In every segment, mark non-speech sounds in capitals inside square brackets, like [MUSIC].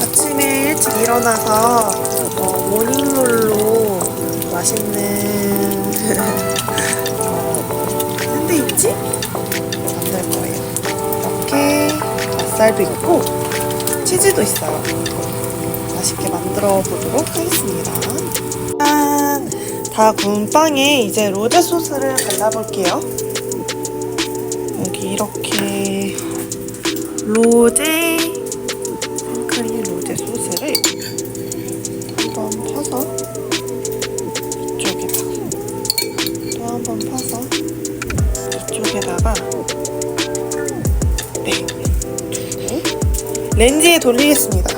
아침에 일찍 일어나서 어, 모닝롤로 맛있는 [LAUGHS] 어, 샌드위치 만들 거예요. 이렇게 맛살도 있고 치즈도 있어요. 맛있게 만들어 보도록 하겠습니다. 짠! 다 구운 빵에 이제 로제 소스를 발라볼게요. 여기 이렇게 로제 크림 로제 소스를 한번 퍼서 이쪽에다가 또 한 번 퍼서 이쪽에다가 네 두고 렌즈에 돌리겠습니다.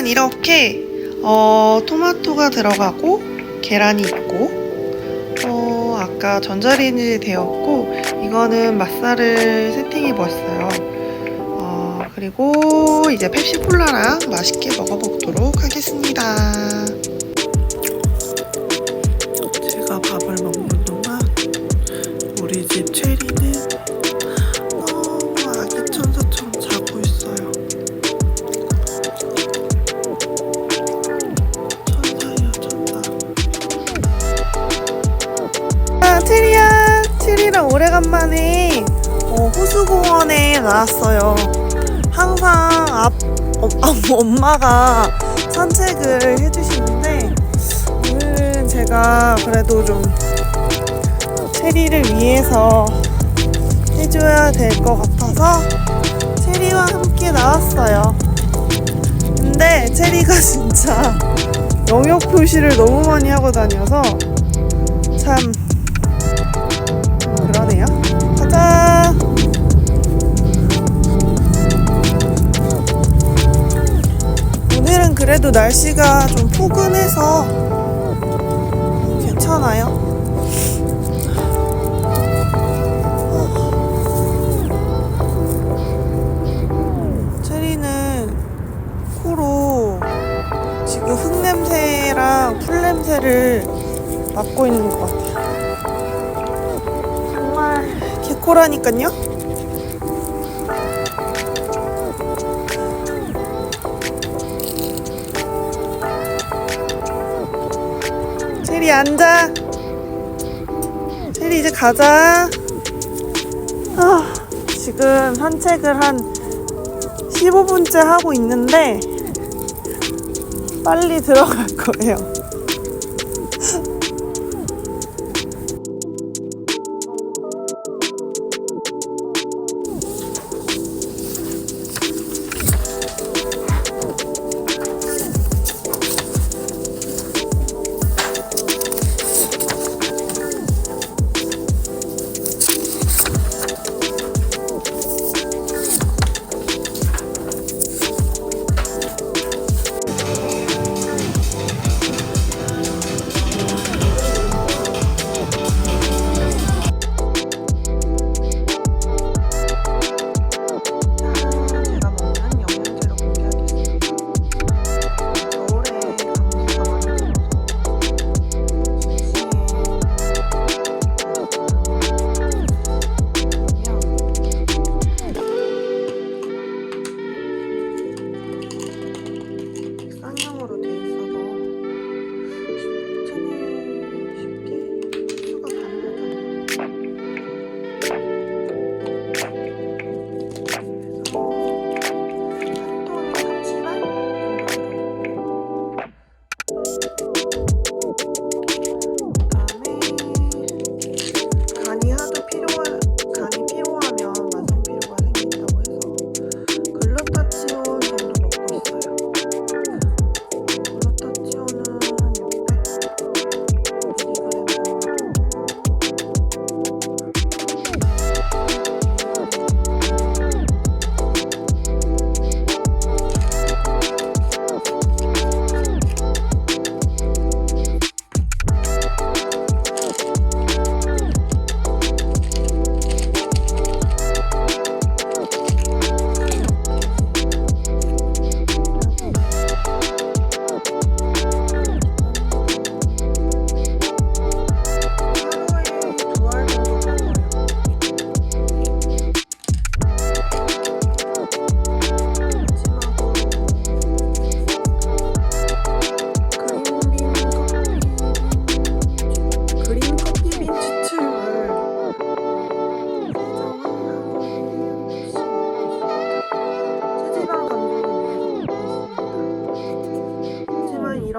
짠 이렇게 어, 토마토가 들어가고 계란이 있고 어, 아까 전자레인지 데웠고 이거는 맛살을 세팅해 보았어요. 어, 그리고 이제 펩시 콜라랑 맛있게 먹어보도록 하겠습니다. 오래간만에 어, 호수공원에 나왔어요. 항상 앞, 어, [LAUGHS] 아, 엄마가 산책을 해주시는데 오늘은 제가 그래도 좀 체리를 위해서 해줘야 될 것 같아서 체리와 함께 나왔어요. 근데 체리가 [LAUGHS] 진짜 영역 표시를 너무 많이 하고 다녀서 참 오늘은 그래도 날씨가 좀 포근해서 괜찮아요. 체리는 코로 지금 흙냄새랑 풀냄새를 맡고 있는 것 같아요. 정말 개코라니까요. 체리 앉아. 체리 이제 가자. 아, 지금 산책을 한 15분째 하고 있는데 빨리 들어갈 거예요.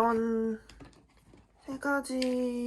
이런 세 가지.